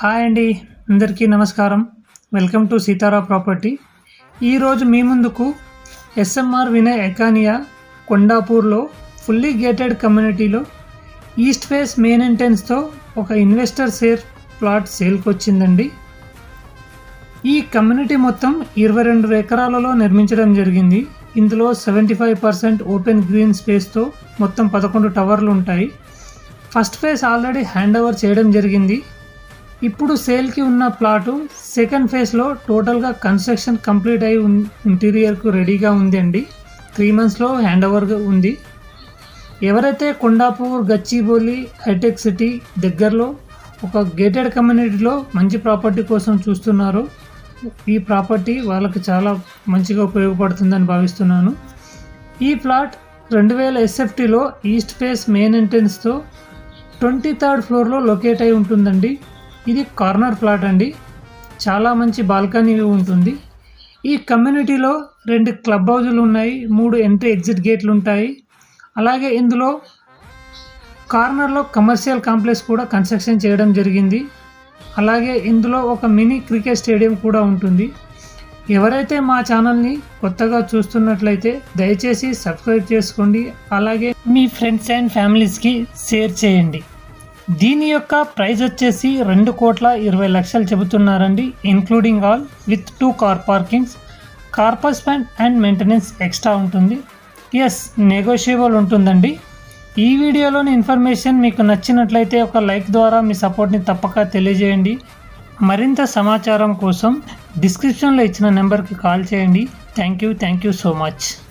Hi అండి అందరికీ నమస్కారం. Welcome to Sitara property. ఈరోజు మీ ముందుకు ఎస్ఎంఆర్ వినయ్ ఎకానియా కొండాపూర్లో ఫుల్లీ గేటెడ్ కమ్యూనిటీలో ఈస్ట్ ఫేస్ మెయిన్ ఒక ఇన్వెస్టర్ షేర్ ప్లాట్ సేల్కి వచ్చిందండి ఈ కమ్యూనిటీ మొత్తం ఇరవై రెండు ఎకరాలలో నిర్మించడం జరిగింది. ఇందులో seventy five percent open green స్పేస్తో మొత్తం పదకొండు టవర్లు ఉంటాయి first phase already hand over చేయడం జరిగింది. ఇప్పుడు సేల్కి ఉన్న ప్లాటు సెకండ్ ఫేజ్లో టోటల్గా కన్స్ట్రక్షన్ కంప్లీట్ అయి ఇంటీరియర్కు రెడీగా ఉంది అండి త్రీ మంత్స్లో హ్యాండ్ ఓవర్ ఉంది. ఎవరైతే కొండాపూర్ గచ్చిబౌలి హైటెక్ సిటీ దగ్గరలో ఒక గేటెడ్ కమ్యూనిటీలో మంచి ప్రాపర్టీ కోసం చూస్తున్నారో ఈ ప్రాపర్టీ వాళ్ళకి చాలా మంచిగా ఉపయోగపడుతుందని భావిస్తున్నాను. ఈ ప్లాట్ రెండు వేల ఎస్ఎఫ్టీలో ఈస్ట్ ఫేస్ మెయిన్ ఎంట్రెన్స్తో ట్వంటీ థర్డ్ ఫ్లోర్లో లొకేట్ అయి ఉంటుందండి. ఇది కార్నర్ ప్లాట్ అండి. చాలా మంచి బాల్కనీ ఉంటుంది. ఈ కమ్యూనిటీలో రెండు క్లబ్ హౌజులు ఉన్నాయి. మూడు ఎంట్రీ ఎగ్జిట్ గేట్లు ఉంటాయి. అలాగే ఇందులో కార్నర్లో కమర్షియల్ కాంప్లెక్స్ కూడా కన్స్ట్రక్షన్ చేయడం జరిగింది. అలాగే ఇందులో ఒక మినీ క్రికెట్ స్టేడియం కూడా ఉంటుంది. ఎవరైతే మా ఛానల్ని కొత్తగా చూస్తున్నట్లయితే దయచేసి సబ్స్క్రైబ్ చేసుకోండి. అలాగే మీ ఫ్రెండ్స్ అండ్ ఫ్యామిలీస్కి షేర్ చేయండి. దీని యొక్క ప్రైస్ వచ్చేసి రెండు కోట్ల ఇరవై లక్షలు చెబుతున్నారండి including all with two car parkings car basement and maintenance extra ఉంటుంది. ఎస్ నెగోషియబుల్ ఉంటుందండి. ఈ వీడియోలోని ఇన్ఫర్మేషన్ మీకు నచ్చినట్లయితే ఒక లైక్ ద్వారా మీ సపోర్ట్ని తప్పక తెలియజేయండి. మరింత సమాచారం కోసం డిస్క్రిప్షన్లో ఇచ్చిన నెంబర్కి కాల్ చేయండి. Thank you thank you so much